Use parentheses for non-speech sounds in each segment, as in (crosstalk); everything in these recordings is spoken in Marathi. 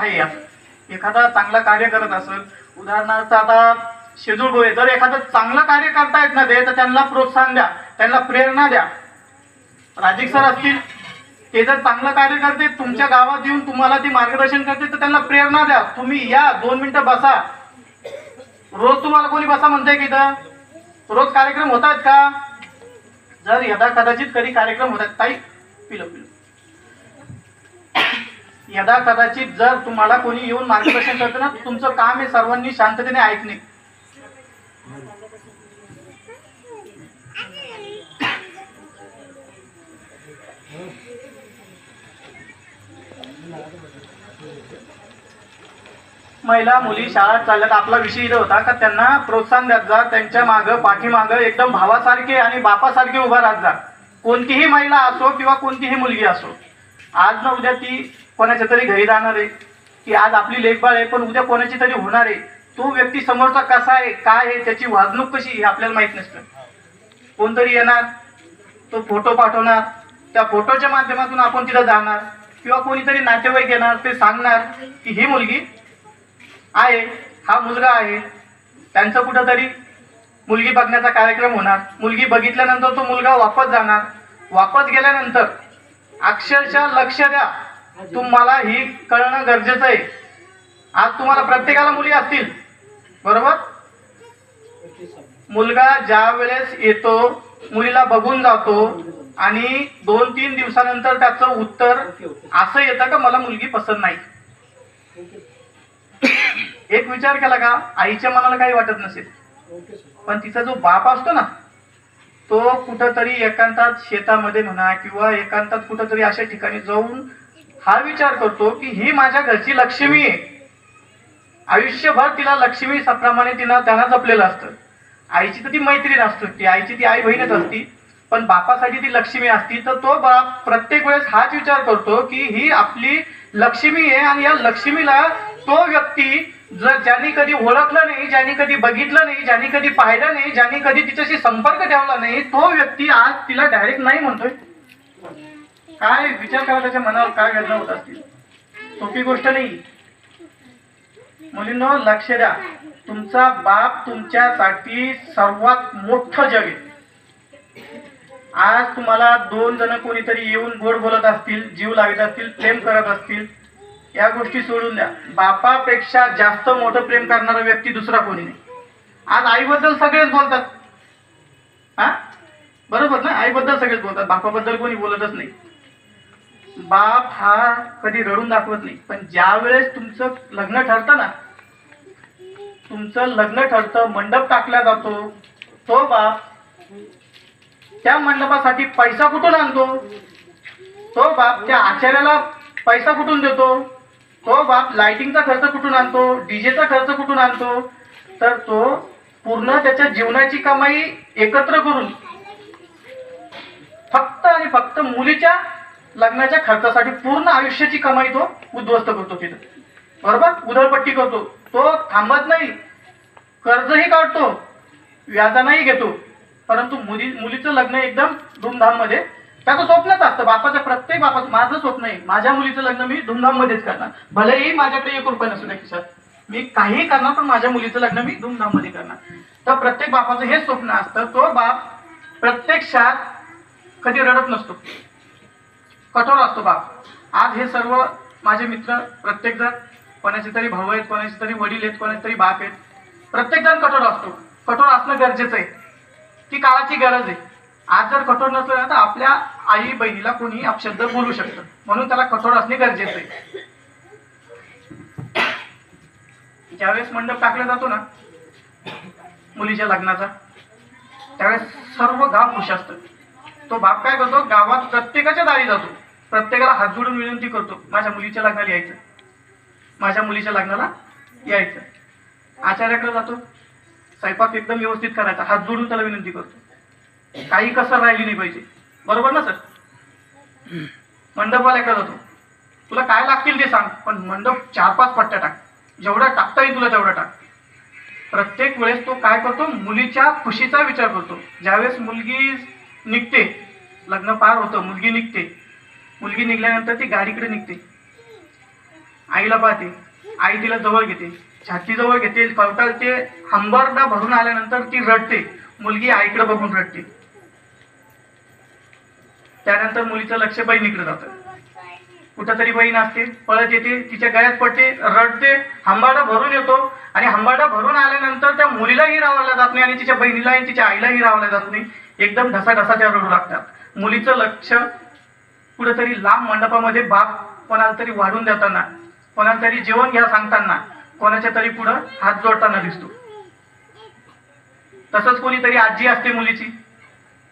आहे. एखादा चांगला कार्य करत असेल उदाहरणार्थ आता शेजूळ गोळे जर एखादं चांगलं कार्य करता येत ना ते तर त्यांना प्रोत्साहन द्या त्यांना प्रेरणा द्या. राजिक सर असतील ते जर चांगलं कार्य करते तुमच्या गावात येऊन तुम्हाला ती मार्गदर्शन करते तर त्यांना प्रेरणा द्या. तुम्ही या दोन मिनिटं बसा. रोज तुम्हाला कोणी बसा म्हणते की इथं? रोज कार्यक्रम होत आहेत का? जर यदा कदाचित कधी कार्यक्रम होतात ताई पिलं पिलं. यदा कदाचित जर तुम्हाला कोणी येऊन मार्गदर्शन करतं ना तुमचं काम आहे सर्वांनी शांततेने ऐकणे. महिला मुली शाळा चालत आपला विषय इथं होता का त्यांना प्रोत्साहन द्यात जा त्यांच्या मागं पाठीमागं एकदम भावासारखे आणि बापासारखे उभा राहत जा. कोणतीही महिला असो किंवा कोणतीही मुलगी असो. आज ना उद्या ती कोणाच्या तरी घरी जाणार आहे की आज आपली लेखबाळ आहे पण उद्या कोणाची तरी होणार आहे. तो व्यक्ती समोरचा कसा आहे काय आहे त्याची वागणूक कशी हे आपल्याला माहीत नसतं. कोणतरी येणार तो फोटो पाठवणार त्या फोटोच्या माध्यमातून आपण तिथं जाणार किंवा कोणीतरी नातेवाईक येणार ते सांगणार की ही मुलगी आहे हा मुलगा आहे त्यांचं कुठंतरी मुलगी बघण्याचा कार्यक्रम होणार. मुलगी बघितल्यानंतर तो मुलगा वापस जाणार. वापस गेल्यानंतर अक्षरशः लक्ष द्या. तुम्हाला ही कळणं गरजेचं आहे. आज तुम्हाला प्रत्येकाला मुली असतील. बरोबर? मुलगा ज्या वेळेस येतो मुलीला बघून जातो आणि दोन तीन दिवसानंतर त्याचं उत्तर असं येतं का मला मुलगी पसंत नाही. एक विचार केला का आईच्या मनाला काही वाटत नसेल. पण तिचा जो बाप असतो ना तो कुठंतरी एकांतात शेतामध्ये म्हणा किंवा एकांतात कुठंतरी अशा ठिकाणी जाऊन हा विचार करतो की ही माझ्या घरची लक्ष्मी आहे. आयुष्यभर तिला लक्ष्मी प्रमाणे तिला त्यांना जपलेलं असतं. आईची तर ती मैत्रीण असतो ती आईची ती आई बहीणच असती. पण बापासाठी ती लक्ष्मी असती तर तो बाप प्रत्येक वेळेस हाच विचार करतो की ही आपली लक्ष्मी आहे आणि या लक्ष्मीला तो व्यक्ती जर ज्यांनी कधी ओळखलं नाही ज्यांनी कधी बघितलं नाही ज्यांनी कधी पाहिलं नाही ज्यांनी कधी तिच्याशी संपर्क ठेवला नाही तो व्यक्ती आज तिला डायरेक्ट नाही म्हणतोय. काय विचार करा त्याच्या मनावर काय वेदना होत असतील? सोपी गोष्ट नाही. मुलींनो लक्ष द्या. तुमचा बाप तुमच्यासाठी सर्वात मोठं जग आहे. आज तुम्हाला दोन जण कोणीतरी येऊन गोड बोलत असतील जीव लावित असतील प्रेम करत असतील या गोष्टी सोडून द्या. बापापेक्षा जास्त मोठं प्रेम करणारा व्यक्ती दुसरा कोणी नाही. आज आईबद्दल सगळेच बोलतात. हा? बरोबर ना? आईबद्दल सगळेच बोलतात. बापाबद्दल कोणी बोलतच नाही. बाप हा कधी रडून दाखवत नाही. पण ज्या वेळेस तुमचं लग्न ठरतं ना तुमचं लग्न ठरतं मंडप टाकला जातो तो बाप त्या मंडपासाठी पैसा कुठून आणतो? तो बाप त्या आचार्याला पैसा कुठून देतो? तो बाप लाइटिंगचा खर्च कुठून आणतो? डीजेचा खर्च कुठून आणतो? तर तो पूर्ण त्याच्या जीवनाची कमाई एकत्र करून फक्त आणि फक्त मुलीच्या लग्नाच्या खर्चासाठी पूर्ण आयुष्याची कमाई तो उद्ध्वस्त करतो तिथं. बरोबर? उधळपट्टी करतो. तो थांबत नाही. कर्जही काढतो. व्याजानंही घेतो. परंतु मुली मुलीचं लग्न एकदम धूमधाममध्ये त्याचं स्वप्नच असतं. बापाचं प्रत्येक बापाचं माझं स्वप्न आहे. माझ्या मुलीचं लग्न मी धूमधाममध्येच करणार. भलेही माझ्याकडे एक रुपये नसू द्या खिशात. मी काहीही करणार पण माझ्या मुलीचं लग्न मी धूमधाममध्ये करणार. तर प्रत्येक बापाचं हेच स्वप्न असतं. तो बाप प्रत्यक्षात कधी रडत नसतो. कठोर असतो बाप. आज हे सर्व माझे मित्र प्रत्येकजण कोणाचे तरी भाऊ आहेत कोणाचे तरी वडील आहेत कोणाचे तरी बाप आहेत प्रत्येकजण कठोर असतो. कठोर असणं गरजेचं आहे. ती काळाची गरज आहे. आज जर कठोर नसलं ना तर आपल्या आई बहिणीला कोणी अपशब्द बोलू शकतं. म्हणून त्याला कठोर असणे गरजेचं आहे. ज्यावेळेस मंडप टाकला जातो ना मुलीच्या लग्नाचा त्यावेळेस सर्व गाव खुश असतं. तो बाप काय करतो? गावात प्रत्येकाच्या दारी जातो. प्रत्येकाला हात जोडून विनंती करतो माझ्या मुलीच्या लग्नाला यायचं. माझ्या मुलीच्या लग्नाला यायचं. आचार्याकडे जातो. स्वयंपाक एकदम व्यवस्थित करायचा. हात जोडून त्याला विनंती करतो. काही कसर राहिली नाही पाहिजे. बरोबर ना सर? मंडपवाल्याकडे जातो. तुला काय लागतील ते सांग पण मंडप चार पाच पट्ट्या टाक. जेवढा टाकता येईल तुला तेवढा टाक. प्रत्येक वेळेस तो काय करतो? मुलीच्या खुशीचा विचार करतो. ज्यावेळेस मुलगी निघते लग्न पार होतं मुलगी निघते मुलगी निघल्यानंतर ती गाडीकडे निघते. आईला पाहते. आई तिला जवळ घेते. छातीजवळ घेते. कवटालते हंबरदा भरून आल्यानंतर ती रडते. मुलगी आईकडे बघून रडते. त्यानंतर मुलीचं लक्ष बहिणीकडे जातं. कुठंतरी बहीण असते पळत येते तिच्या गळ्यात पडते रडते हंबाडा भरून येतो आणि हंबाडा भरून आल्यानंतर त्या मुलीलाही रावल्या जात नाही आणि तिच्या बहिणीला आणि तिच्या आईलाही रावल्या जात नाही. एकदम ढसाढसाच्या रडू लागतात. मुलीचं लक्ष कुठेतरी लांब मंडपामध्ये बाप कोणाला तरी वाढून देताना कोणाला तरी जेवण घ्या सांगताना कोणाच्या तरी पुढं हात जोडताना दिसतो. तसंच कोणीतरी आजी असते मुलीची.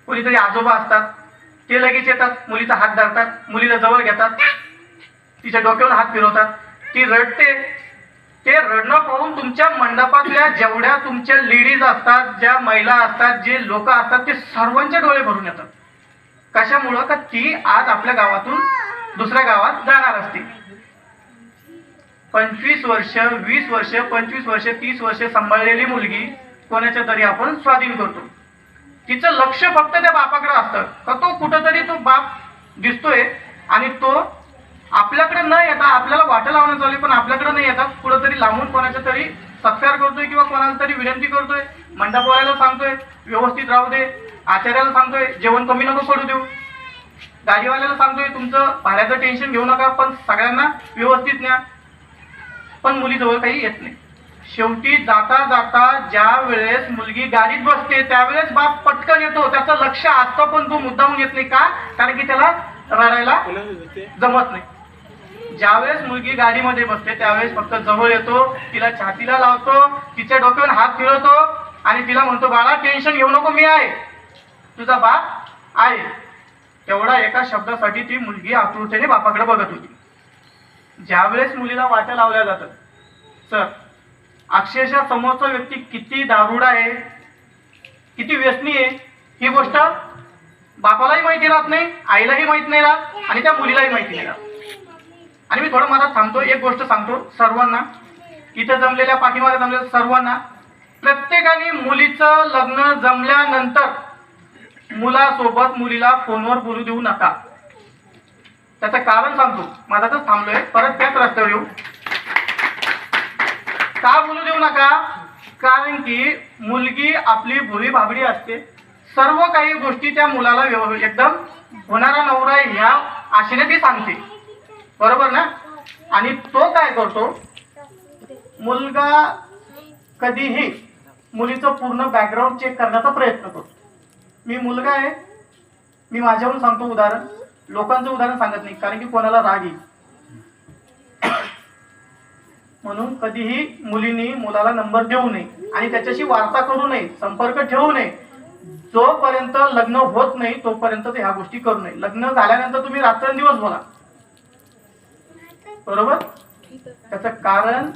कोणीतरी आजोबा असतात. ते लगेच येतात मुलीचा हात धरतात मुलीला जवळ घेतात. तिच्या डोक्यावर हात फिरवतात. ती रडते. ते रडणं पाहून तुमच्या मंडपातल्या जेवढ्या तुमच्या लेडीज असतात ज्या महिला असतात जे लोक असतात ते सर्वांचे डोळे भरून येतात. कशामुळं? का ती आज आपल्या गावातून दुसऱ्या गावात जाणार असते. पंचवीस वर्ष वीस वर्ष पंचवीस वर्ष तीस वर्ष सांभाळलेली मुलगी कोणाच्या तरी आपण स्वाधीन करतो. तिचं लक्ष फक्त त्या बापाकडे असतं. का तो कुठंतरी तो बाप दिसतोय आणि तो आपल्याकडे न येता आपल्याला वाटं लावणं चालू आहे, पण आपल्याकडे न येतात कुठंतरी लांबून कोणाच्या तरी सत्कार करतोय किंवा कोणाला तरी विनंती करतोय मंडपवाल्याला सांगतोय व्यवस्थित राहू दे आचार्याला सांगतोय जेवण कमी नको सोडू देऊ. गाडीवाल्याला सांगतोय तुमचं भाड्याचं टेन्शन घेऊ नका पण सगळ्यांना व्यवस्थित न्या. पण मुलीजवळ काही येत नाही. शेवटी जाता जाता ज्या वेळेस मुलगी गाडीत बसते त्यावेळेस बाप पटकन येतो. त्याचं लक्ष असतं पण तो मुद्दामून येत नाही का? कारण की त्याला रडायला जमत नाही. ज्यावेळेस मुलगी गाडीमध्ये बसते त्यावेळेस फक्त जवळ येतो तिला छातीला लावतो तिच्या डोक्यावर हात फिरवतो आणि तिला म्हणतो बाळा टेन्शन घेऊ नको मी आहे. तुझा बाप आहे. तेवढा एका शब्दासाठी ती मुलगी आतुरतेने बापाकडे बघत होती. ज्यावेळेस मुलीला वाट्या लावल्या जातात सर अक्षरशः समोरचा व्यक्ती किती दारुडा आहे किती व्यसनी आहे ही गोष्ट बापालाही माहिती राहत नाही आईलाही माहीत नाही राहत आणि त्या मुलीलाही माहिती नाही राहत. आणि मी थोडं मला थांबतो एक गोष्ट सांगतो सर्वांना. इथं जमलेल्या पाठीमागे जमलेल्या सर्वांना प्रत्येकाने मुलीचं लग्न जमल्यानंतर मुलासोबत मुलीला फोनवर बोलू देऊ नका. त्याचं कारण सांगतो. मधातच थांबलोय. परत त्याच रस्त्यावर येऊ. का बोलू देऊ नका? कारण की मुलगी आपली भोळी भाबडी असते. सर्व काही गोष्टी त्या मुलाला एकदम होणारा नवरा ह्या आशेने ती सांगते. बरोबर ना? आणि तो काय करतो? मुलगा कधीही मुलीचं पूर्ण बॅकग्राऊंड चेक करण्याचा प्रयत्न करतो. मी मुलगा आहे. मी माझ्याहून सांगतो उदाहरण. लोकांचं उदाहरण सांगत नाही कारण की कोणाला राग येईल. म्हणून कधीही मुलींनी मुलाला नंबर देऊ नये आणि त्याच्याशी वार्ता करू नये संपर्क ठेवू नये. जोपर्यंत लग्न होत नाही तोपर्यंत ते ह्या गोष्टी करू नये. लग्न झाल्यानंतर तुम्ही रात्रंदिवस बोला. बरोबर? त्याचं कारण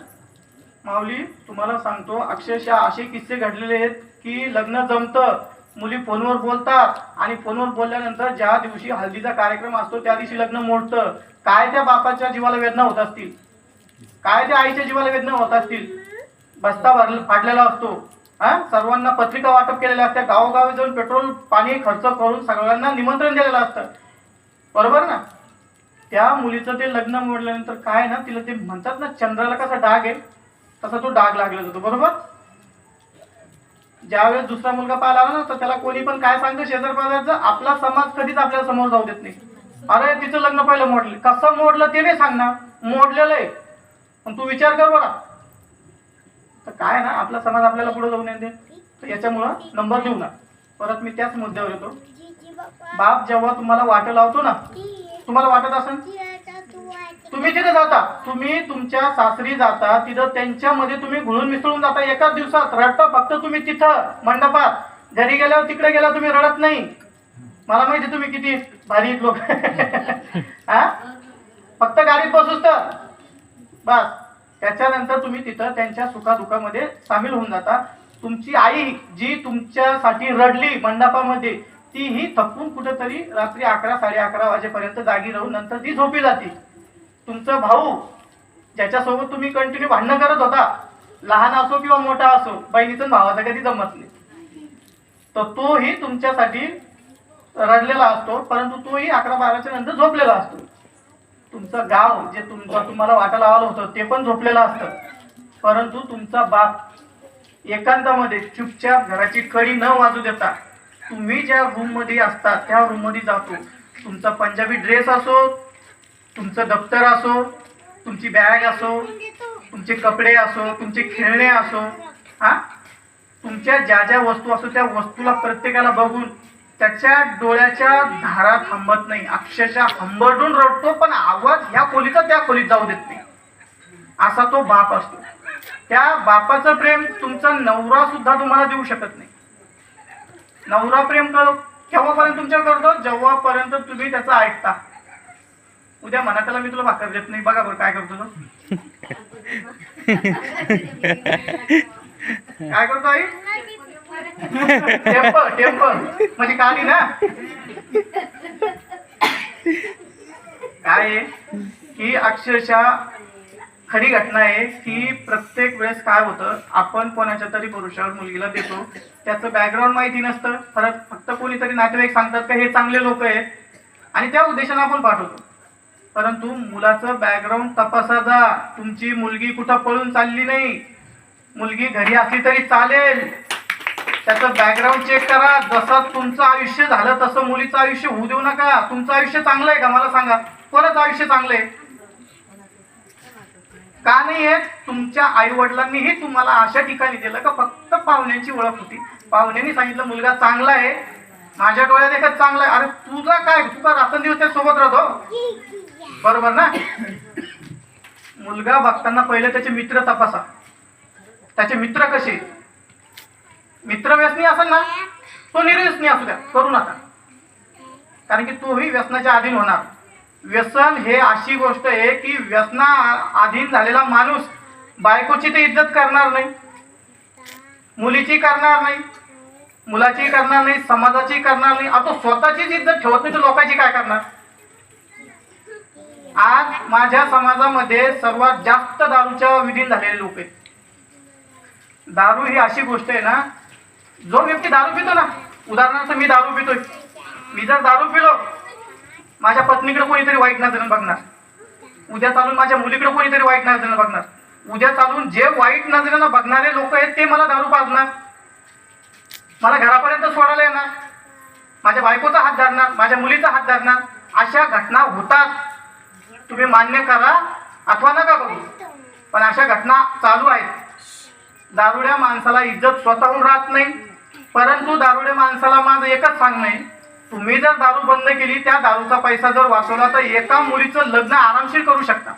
माऊली तुम्हाला सांगतो अक्षरशः असे किस्से घडलेले आहेत की लग्न जमतं. मुली फोनवर बोलतात आणि फोनवर बोलल्यानंतर ज्या दिवशी हल्दीचा कार्यक्रम असतो त्या दिवशी लग्न मोडतं. काय त्या बापाच्या जीवाला वेदना होत असतील? काय त्या आईच्या जीवाला वेदना होत असतील? बस्ता भर फाडलेला असतो. हा? सर्वांना पत्रिका वाटप केलेल्या असत्या गावोगावी जाऊन पेट्रोल पाणी खर्च करून सगळ्यांना निमंत्रण दिलेलं असतं. बरोबर ना? त्या मुलीचं ते लग्न मोडल्यानंतर काय ना तिला ते म्हणतात ना चंद्राला कसा डाग आहे तसा तो डाग लागला जातो. बरोबर? ज्यावेळेस दुसरा मुलगा पाहायला आला ना तर त्याला कोणी पण काय सांगतं शेजार पाजारचं आपला समाज कधीच आपल्याला समोर जाऊ देत नाही. अरे तिचं लग्न पहिलं मोडलं. कसं मोडलं ते नाही सांगणार. मोडलेलं आहे. पण तू विचार कर बघा तर काय ना आपला समाज आपल्याला पुढे जाऊ नये तर याच्यामुळं नंबर देऊ ना. परत मी त्याच मुद्द्यावर येतो. बाप जेव्हा तुम्हाला वाट लावतो ना तुम्हाला वाटत असेल तुम्ही तिथे जाता. तुम्ही तुमच्या सासरी जाता तिथं त्यांच्यामध्ये तुम्ही घुळून मिसळून जाता. एकाच दिवसात रडता फक्त तुम्ही तिथं मंडपात. घरी गेल्यावर तिकडे गेल्यावर तुम्ही रडत नाही. मला माहिती तुम्ही किती भारी लोक. (laughs) हा? फक्त गाडीत बसूच तर. बस. त्याच्यानंतर तुम्ही तिथं त्यांच्या सुखादुखामध्ये सामील होऊन जाता. तुमची आई जी तुमच्यासाठी रडली मंडपामध्ये तीही थकून कुठेतरी रात्री अकरा साडे अकरा वाजेपर्यंत जागी राहून नंतर ती झोपी जाते. तुमचा भाऊ ज्याच्यासोबत तुम्ही कंटिन्यू भांडणं करत होता लहान असो किंवा मोठा असो बहिणीचं भावाचं कधी जमत नाही. तर तोही तुमच्यासाठी रडलेला असतो परंतु तोही अकरा बाराच्या नंतर झोपलेला असतो. तुमचं गाव जे तुमचं तुम्हाला वाटायला आलं होतं ते पण झोपलेलं असतं. परंतु तुमचा बाप एकांतामध्ये चुपचाप घराची कडी न वाजू देता तुम्ही ज्या रूममध्ये असता त्या रूममध्ये जातो. तुमचा पंजाबी ड्रेस असो तुमचं दप्तर असो तुमची बॅग असो तुमचे कपडे असो तुमचे खेळणे असो हा? तुमच्या ज्या ज्या वस्तू असो त्या वस्तूला प्रत्येकाला बघून त्याच्या डोळ्याच्या धारा थांबत नाही. अक्षरशः हंबरडून रडतो पण आवाज ह्या खोलीचा त्या खोलीत जाऊ देत नाही. असा तो बाप असतो. त्या बापाचं प्रेम तुमचा नवरा सुद्धा तुम्हाला देऊ शकत नाही. नवरा प्रेम करतो केव्हापर्यंत तुमच्या करतो? जेव्हापर्यंत तुम्ही त्याचं ऐकता. उद्या म्हणा त्याला मी तुला भाकर देत नाही. बघा बरं काय करतो तो. काय करतो आई? टेम्प टेम्प म्हणजे काली ना? काय आहे? की अक्षरशः खरी घटना आहे की प्रत्येक वेळेस काय होतं आपण कोणाच्या तरी पुरुषावर मुलगीला देतो. त्याचं बॅकग्राऊंड माहिती नसतं. परत फक्त कोणीतरी नातेवाईक सांगतात का हे चांगले लोक आहेत. आणि त्या उद्देशाने आपण पाठवतो. परंतु मुलाचं बॅकग्राऊंड तपासा जा. तुमची मुलगी कुठं पळून चालली नाही? मुलगी घरी असली तरी चालेल. त्याचं बॅकग्राऊंड चेक करा. जसं तुमचं आयुष्य झालं तसं मुलीचं आयुष्य होऊ देऊ नका. तुमचं आयुष्य चांगलं आहे का? मला सांगा. परत आयुष्य चांगलं आहे? का नाही आहे? तुमच्या आई वडिलांनीही तुम्हाला अशा ठिकाणी दिलं का? फक्त पाहुण्यांची ओळख होती. पाहुण्यांनी सांगितलं मुलगा चांगला आहे. माझ्या डोळ्यात एकच चांगला आहे. अरे तुझा काय? तू का रात्रंदिवस सोबत राहतो? बरोबर ना? मुलगा बघताना पहिले त्याचे मित्र तपासा. त्याचे मित्र कसे? मित्र व्यसनी असेल ना? तो निर्व्यसनी असू द्या. करू नका. कारण की तोही व्यसनाच्या अधीन होणार. व्यसन हे अशी गोष्ट आहे की व्यसना अधीन झालेला माणूस बायकोची तर इज्जत करणार नाही. मुलीची करणार नाही. मुलाची करणार नाही. समाजाची करणार नाही. आता स्वतःचीच इज्जत ठेवत नाही तर लोकांची काय करणार? आज माझ्या समाजामध्ये सर्वात जास्त दारूच्या विधीन झालेले लोक आहेत. दारू ही अशी गोष्ट आहे ना जो व्यक्ती दारू पितो ना उदाहरणार्थ मी दारू पितोय. मी जर दारू पिलो माझ्या पत्नीकडे कोणीतरी वाईट नजरेनं बघणार. उद्या चालून माझ्या मुलीकडे कोणीतरी वाईट नजरेनं बघणार. उद्या चालून जे वाईट नजरेनं बघणारे लोक आहेत ते मला दारू पाजणार. मला घरापर्यंत सोडायला येणार. माझ्या बायकोचा हात धरणार माझ्या मुलीचा हात धरणार. अशा घटना होतात. तुम्ही मान्य करा अथवा नका करू. पण अशा घटना चालू आहेत. दारुड्या माणसाला इज्जत स्वतःहून राहत नाही परंतु दारुड्या माणसाला माझं एकच सांगणं आहे. तुम्ही जर दारू बंद केली त्या दारूचा पैसा जर वाचवला तर एका मुलीचं लग्न आरामशीर करू शकता.